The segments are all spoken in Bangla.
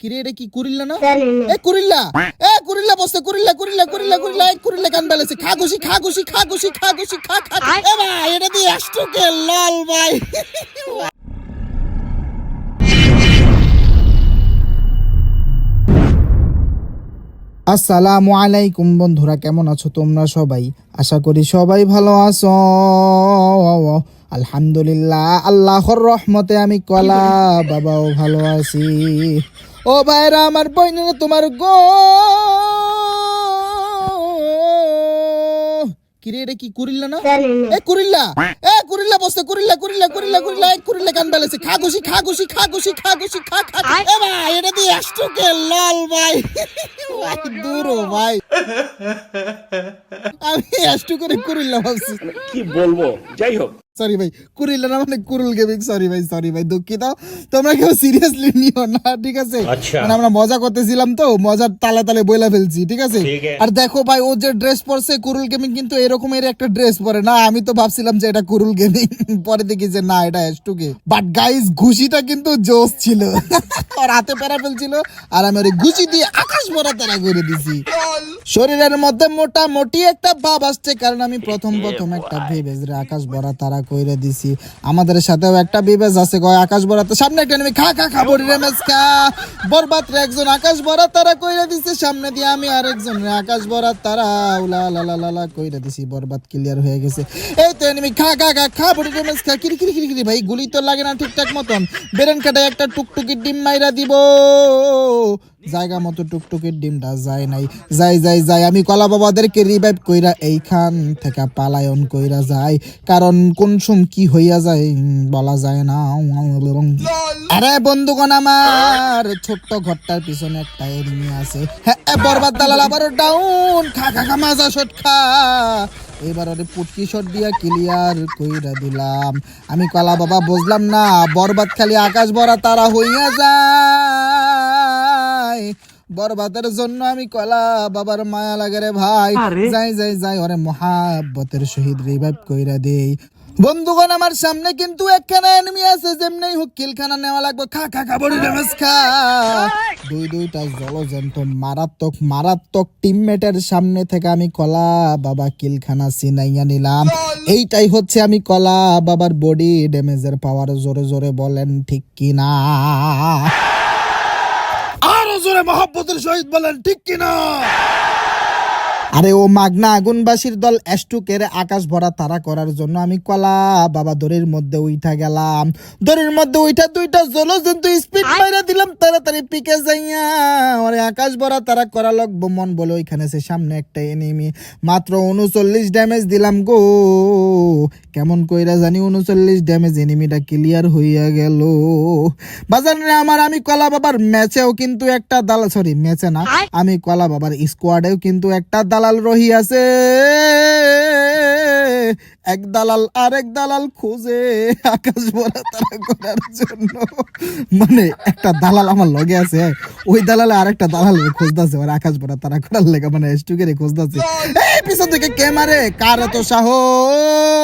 কিরে এটা কি কুরিল্লা না? এ কুরিল্লা এ কুরিল্লা বসতে কুরিল্লা কুরিল্লা কুরিল্লা কুরিল্লা এ কুরিল্লা কান বেলেছে খা খুশি খা খুশি খা খুশি খা খুশি খা খা। এ ভাই এটা দিয়ে লাল ভাই। আসসালামু আলাইকুম বন্ধুরা কেমন আছো তোমরা সবাই? আশা করি সবাই ভালো আছো। আলহামদুলিল্লাহ আল্লাহর রহমতে আমি কলা বাবাও ভালো আছি। ও ভাইরা আমার বইনেরা তোমার গো। কিরে এটা কি কুরিল্লা না? এ কুরিল্লা। এ কুরিল্লা বসতে কুরিল্লা কুরিল্লা কুরিল্লা কুরিল্লা এ কুরিল্লা কান বেলেছে খা খুশি খা খুশি খা খুশি খা খুশি খা খা এ ভাই এটা দিয়ে একশোকে লাল ভাই। ভাই দূর ভাই। আমি একটু করে কুরিল্লা ভাবছি। কি বলব? যাই হোক। সরি ভাই কুরিল্লা না মানে কুরুল গেমিং সরি ভাই সরি ভাই দুঃখিত। তোমরা কেউ সিরিয়াসলি নিও না ঠিক আছে? আচ্ছা। মানে আমরা মজা করতেছিলাম তো মজার তালে তালে বইলা ফেলছি ঠিক আছে? আর দেখো ভাই ও যে ড্রেস পরছে কুরুল গেমিং কিন্তু এরকমের একটা ড্রেস পরে। না আমি তো ভাবছিলাম যে এটা কুরুল গেমিং পরে দেখি যে না এটা এসটুকে বাট গাইস ঘুষিটা কিন্তু জোস ছিল। আর হাতে পেরা ফেলছিল আর আমি ওর ঘুষি দিয়ে আকাশ ভরা তারা করে দিছি। শরীরের মধ্যে মোটামুটি একটা ভাব আসছে কারণ আমি প্রথম প্রথম একটা বিবেজ রে আকাশ ভরা তারা কইরে দিছি। আমাদের সাথেও একটা বিবেজ আছে, কয় আকাশ ভরা তো সামনে একটা নেমে খা খা খা, বড়ি রে মেস খা বরবাদ রে একজন আকাশ ভরা, তারা কইরে দিছে, সামনে দিয়ে আমি আর একজন রে আকাশ ভরা, তারা উলা, লা লা লা লা, কইরে দিছি, বরবাদ ক্লিয়ার হয়ে গেছে। এই তো এনিমি খা খা খা খা, বড়ি রে মেস খা কিরি কিরি কিরি কিরি, ভাই, গুলি তো লাগে না ঠিকঠাক মতন। বেরেন কাটায় একটা টুকটুকি ডিম মাইরা দিব। জায়গা মতো টুকটুকির ডিমটা যায় নাই। যাই যাই যাই আমি কলা বাবাদেরকে রিভাইভ কইরা এইখান থেকে পালায়ন কইরা যাই। কারণ কোন সুম কি হইয়া যায় বলা যায় না। আরে বন্ধুগণ আমার, ছোট্ট ঘরটার পিছনে একটা এনিমি আছে। হ্যাঁ বরবাদ দালাল, আবারও ডাউন খা খা খা, মাজা শট খা। এবার ওরে পুটকি শট দিয়া ক্লিয়ার কইরা দিলাম। আমি কলা বাবা বুঝলাম না, বরবাদ খালি আকাশ ভরা তারা হইয়া যায়। বরবাদের জন্য আমি কলা বাবার মায়া লাগে রে ভাই। যাই যাই যাই ওরে মহাব্বতের সহিত রিভাইভ কইরা দেই। বন্ধুগণ আমার সামনে কিন্তু একখানা এনিমি আছে যেমনি হোক কিলখানা নেওয়া লাগবে। খা খা খা বড়ি ড্যামেজ খা। দুই দুইটা জলজন্ত মারাত্মক মারাত্মক টিমমেটের সামনে থেকে আমি কলা বাবা কিলখানা সিনাইয়া নিলাম। এইটাই হচ্ছে আমি কলা বাবার বডি ড্যামেজের পাওয়ার জোরে জোরে বলেন ঠিক কি না আরও জোরে মহাব্বতের শহীদ বলেন ঠিক কিনা? আরে ও মাগনা আগুনবাসীর দল এস্টুকের আকাশ ভরা তারা করার জন্য আমি কলা বাবা দড়ির মধ্যে উইঠা গেলাম। দড়ির মধ্যে উইঠা দুইটা জলজন্তু স্পিড মাইরা দিলাম তাড়াতাড়ি পিকে যাইয়া। ওরে আকাশ ভরা তারা করা লাগবো মন বলে ওইখানে সে সামনে একটা এনিমি মাত্র উনচল্লিশ ড্যামেজ দিলাম গো। কেমন কইরা জানি উনচল্লিশ ড্যামেজ এনিমিটা ক্লিয়ার হইয়া গেল। বাজার রে আমার আমি কলা বাবার ম্যাচেও কিন্তু একটা দালাল সরি ম্যাচে না আমি কলা বাবার স্কোয়াডেও কিন্তু একটা দালাল রহিয়াছে, এক দালাল আরেক দালাল খুঁজে আকাশ ভরা তারা করার জন্য। মানে একটা দালাল আমার লগে আছে ওই দালালে আর একটা দালাল খুঁজতেছে ওর আকাশ ভরা তারা করার লেগে মানে স্টুকেরে খুঁজতেছে। এই, পিছন থেকে কে মারে? কার এত সাহস?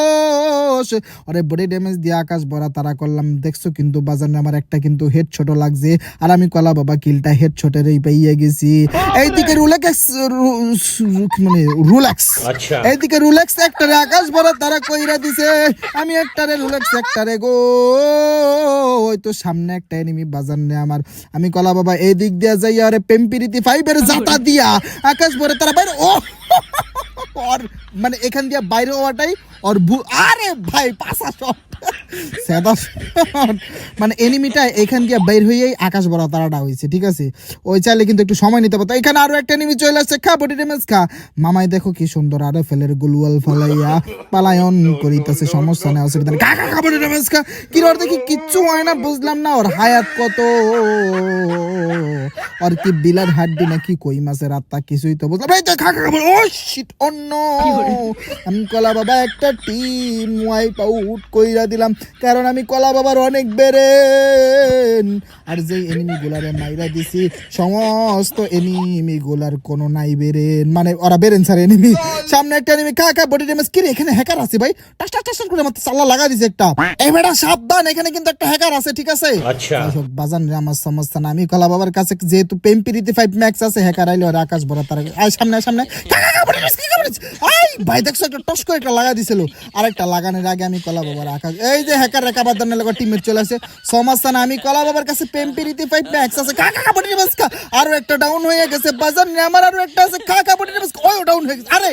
আরে বডি ড্যামেজ দিয়ে আকাশ ভরা তারা করলাম। দেখছ কিন্তু বাজারে আমার একটা কিন্তু হেড ছোট লাগছে। আর আমি কলা বাবা কিলটা হেড ছোটের এই পাইয়ে গেছি। এইদিকে রুলেক্স মানে রুলেক্স আচ্ছা। এইদিকে রুলেক্স একটারে আকাশ ভরা তারা কইরা দিছে। আমি একটারে রুলেক্স একটারে গো। ওই তো সামনে একটা এনিমি বাজার নে আমার। আমি কলা বাবা এই দিক দিয়া যাই আরে পেম্পিরিতি ফাইভের জাতা দিয়া আকাশ ভরে তারা বাইরে। ও ওর মানে এখান দিয়া বাইরে হওয়াটাই ওর ভু আরে ভাই পাশা শট সেদা shot। মানে এনিমিটা এখান দিয়ে বের হয়েই আকাশ ভরা তারাটা হয়েছে ঠিক আছে? ওই চাইলে কিন্তু একটু সময় নিতে পারতো। এখানে আরও একটা এনিমি চলে আসছে খা বডি ড্যামেজ খা। মামাই দেখো কি সুন্দর আরে ফেলের গুলুয়াল ফালাইয়া পালায়ন করিতেছে সমস্যা নেই অসুবিধা নেই। কাকা খা বডি ড্যামেজ খা। কি ওর দেখি কিচ্ছু হয় না বুঝলাম না ওর হায়াত কত। আর কি বিলার হাড্ডি নাকি কই মাছের আত্মা কিছুই তো বুঝলাম এই তো খা খা খা ও শিট অন্য। আমি কলা বাবা একটা টিম ওয়াইপ আউট কইরা দিলাম। কারণ আমি কলা বাবার অনেক বেরেন। আর যে এনিমি গোলারে মাইরা দিছি। সমস্ত এনিমি গোলার কোন নাই বেরেন মানে ওরা বেরেন স্যার এনিমি সামনে একটা এনিমি কা কা বডি ড্যামেজ কি এখানে হ্যাকার আছে ভাই। টাস টাস টাস করে মাত্র সাল্লা লাগা দিছে একটা। হ্যাঁ। এই বেটা সাবধান এখানে কিন্তু একটা হ্যাকার আছে ঠিক আছে? আচ্ছা। বাজান রে আমার সমস্যা না। আমি কলা বাবার কাছে যেহেতু পেম্পি রীতি ফাইভ ম্যাক্স আছে হ্যাকার আইলে ওরা আকাশ বড় তার আই সামনে সামনে। আই ভাই দেখছ একটা টস করে একটা লাগা দিছিল। আর একটা লাগানোর আগে আমি কলা বাবার আকাশ এই যে হ্যাকার রেখা বাদানের লোক টিমের চলে আসে। সমস্যা না আমি কলা বাবার কাছে পেম্পিরিতে ফাইভ ম্যাক্স আছে কা কা, বডি আরও একটা ডাউন হয়ে গেছে বাজার রে আমার আরও একটা আছে কা কা বডি ড্যামেজ ওই ডাউন হয়ে গেছে আরে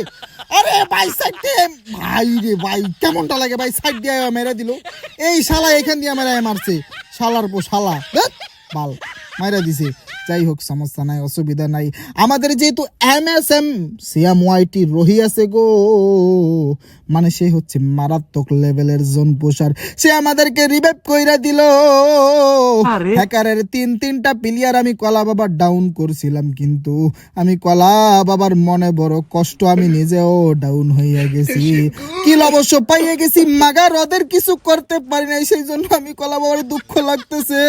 আরে ভাই সাইড দিয়ে ভাই রে ভাই কেমনটা লাগে ভাই সাইড দিয়ে মেরে দিল। এই শালা এখান দিয়ে মেরে মারছে। শালার পো শালা। ধ্যাৎ, বাল মাইরা দিছে। যাই হোক সমস্যা নাই অসুবিধা নাই। আমাদের যেহেতু এম এস এম সিয়াম ওয়াইটি রহি আছে গো। মানে সে হচ্ছে মারাত্মক লেভেলের জোন পোষার। সে আমাদেরকে রিভাইভ কইরা দিল। হ্যাকারের তিন তিনটা প্লেয়ার আমি কলা বাবার ডাউন করছিলাম কিন্তু আমি কলা বাবার মনে বড় কষ্ট আমি নিজেও ডাউন হইয়া গেছি। কিল অবশ্য পাইয়া গেছি মাগার ওদের কিছু করতে পারি নাই সেই জন্য আমি কলা বাবার দুঃখ লাগতেছে।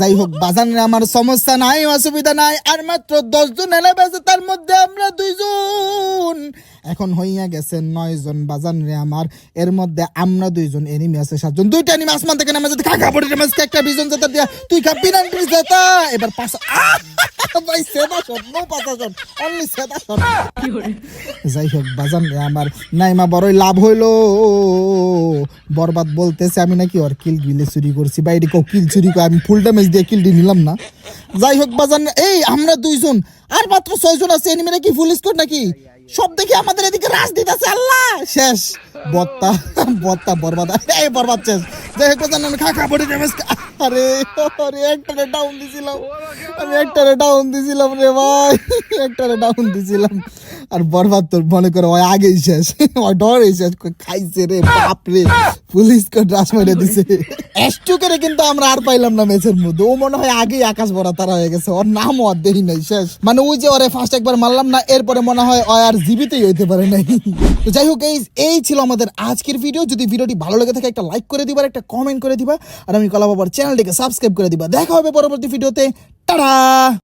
যাই হোক বাজানের আমার সমস্যা নাই অসুবিধা নাই আর মাত্র দশ জন এলে বেছে তার মধ্যে আমরা দুইজন। এখন হইয়া গেছে নয় জন বাজান রে আমার এর মধ্যে আমরা দুইজন এনিমি আছে সাতজন। দুইটা এনিমি আসমান থেকে নামে যেতে কাকা পড়ে নামে একটা বিজন যেটা দিয়া তুই খা পিনান্টি যেতা এবার পাঁচ ভাই সেদা শট নো শট অনলি সেদা শট। যাই হোক বাজান রে আমার নাইমা বড়ই লাভ হইল। বরবাদ বলতেছে আমি নাকি ওর কিল গিলে চুরি করছি। বা এটি কিল চুরি করে আমি ফুল ড্যামেজ দিয়ে কিলটি নিলাম না। যাই হোক বাজান, এই আমরা দুইজন, আর মাত্র ছয়জন আছে, এনিমি নাকি ফুল স্কোর নাকি? সব দেখি আমাদের এদিকে রাজ দিতেছে, আল্লাহ! শেষ। বত্তা বত্তা বরবাদ, এই বরবাদ শেষ। যাই হোক বাজান, আমি খা খা ড্যামেজ আরে আরে একটারে ডাউন দিছিলাম। আমি একটারে ডাউন দিছিলাম রে ভাই। একটারে ডাউন দিছিলাম। আর বরবাদ তোর মনে করো ওই আগেই শেষ। ওই ডরে শেষ। খাইছে রে বাপ রে। পুলিশ কো ড্রাস মেরে দিছে। এস্টু করে কিন্তু আমরা আর পাইলাম না ম্যাচের মধ্যে। ও মনে হয় আগেই আকাশ ভরা তারা হয়ে গেছে। ওর নাম আর দেখি নাই শেষ। মানে ওই যে ওরে ফার্স্ট একবার মারলাম না এরপরে মনে হয় ও আর জীবিতই হইতে পারে নাই। তো যাই হোক এই এই ছিল আমাদের আজকের ভিডিও যদি ভিডিওটি ভালো লেগে থাকে একটা লাইক করে দিবা আর একটা কমেন্ট করে দিবা। আর আমি কলা বাবার চ্যানেলটিকে সাবস্ক্রাইব করে দিবা। দেখা হবে পরবর্তী ভিডিওতে টাটা!